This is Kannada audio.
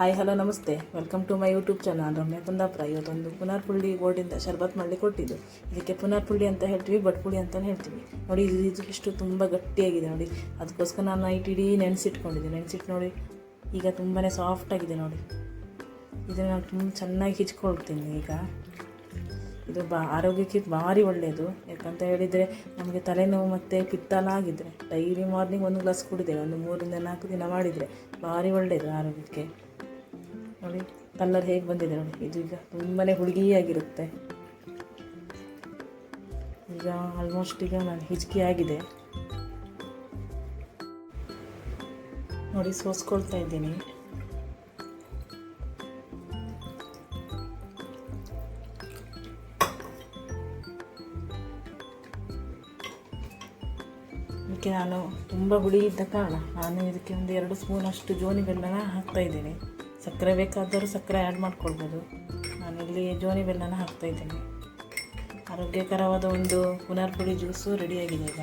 ಹಾಯ್ ಹಲೋ ನಮಸ್ತೆ. Welcome to my YouTube channel Ramya Kundapura. ಇವತ್ತೊಂದು ಪುನರ್ ಪುಳ್ಳಿ ಗೋಲ್ಡಿಂದ ಶರ್ಬತ್ ಮಾಡಲಿಕ್ಕೆ ಕೊಟ್ಟಿದ್ದು. ಇದಕ್ಕೆ ಪುನರ್ ಪುಳ್ಳಿ ಅಂತ ಹೇಳ್ತೀವಿ ಬಟ್ ಪುಳಿ ಅಂತಲೇ ಹೇಳ್ತೀವಿ. ನೋಡಿ, ಇದು ಇದು ಇಷ್ಟು ತುಂಬ ಗಟ್ಟಿಯಾಗಿದೆ ನೋಡಿ. ಅದಕ್ಕೋಸ್ಕರ ನಾನು ನೈಟ್ ಇಡೀ ನೆನೆಸಿಟ್ಕೊಂಡಿದ್ದೆ. ನೆನೆಸಿಟ್ಟು ನೋಡಿ, ಈಗ ತುಂಬಾ ಸಾಫ್ಟಾಗಿದೆ ನೋಡಿ. ಇದನ್ನು ನಾನು ತುಂಬ ಚೆನ್ನಾಗಿ ಹಿಚ್ಕೊಳ್ತೀನಿ ಈಗ. ಇದು ಬಾ, ಆರೋಗ್ಯಕ್ಕೆ ಭಾರಿ ಒಳ್ಳೆಯದು ಯಾಕಂತ ಹೇಳಿದರೆ, ನಮಗೆ ತಲೆನೋವು ಮತ್ತು ಪಿತ್ತಲ ಆಗಿದ್ದರೆ ಡೈಲಿ ಮಾರ್ನಿಂಗ್ ಒಂದು ಗ್ಲಾಸ್ ಕುಡಿದೆ ಒಂದು ಮೂರಿಂದ ನಾಲ್ಕು ದಿನ ಮಾಡಿದರೆ ಭಾರಿ ಒಳ್ಳೆಯದು ಆರೋಗ್ಯಕ್ಕೆ. ನೋಡಿ ಕಲ್ಲರ್ ಹೇಗೆ ಬಂದಿದೆ ನೋಡಿ. ಇದು ಈಗ ತುಂಬಾ ಹುಡುಗಿಯಾಗಿರುತ್ತೆ. ಈಗ ಆಲ್ಮೋಸ್ಟ್ ಈಗ ನಾನು ಹಿಚ್ಕಿ ಆಗಿದೆ. ನೋಡಿ, ಸೋಸ್ಕೊಳ್ತಾ ಇದ್ದೀನಿ. ಇದಕ್ಕೆ ನಾನು ತುಂಬ ಹುಳಿ ಇದ್ದ ಕಾರಣ ನಾನು ಇದಕ್ಕೆ ಒಂದು ಎರಡು ಸ್ಪೂನಷ್ಟು ಜೋನಿ ಬೆಲ್ಲನ ಹಾಕ್ತಾ ಇದ್ದೀನಿ. ಸಕ್ಕರೆ ಬೇಕಾದರೂ ಸಕ್ಕರೆ ಆ್ಯಡ್ ಮಾಡ್ಕೊಳ್ಬೋದು. ನಾನಿಲ್ಲಿ ಜೋನಿ ಬೆಲ್ಲನ ಹಾಕ್ತಾಯಿದ್ದೇನೆ ಆರೋಗ್ಯಕರವಾದ ಒಂದು ಪುನರ್ಪುಡಿ ಜ್ಯೂಸು ರೆಡಿಯಾಗಿದೆ ಈಗ.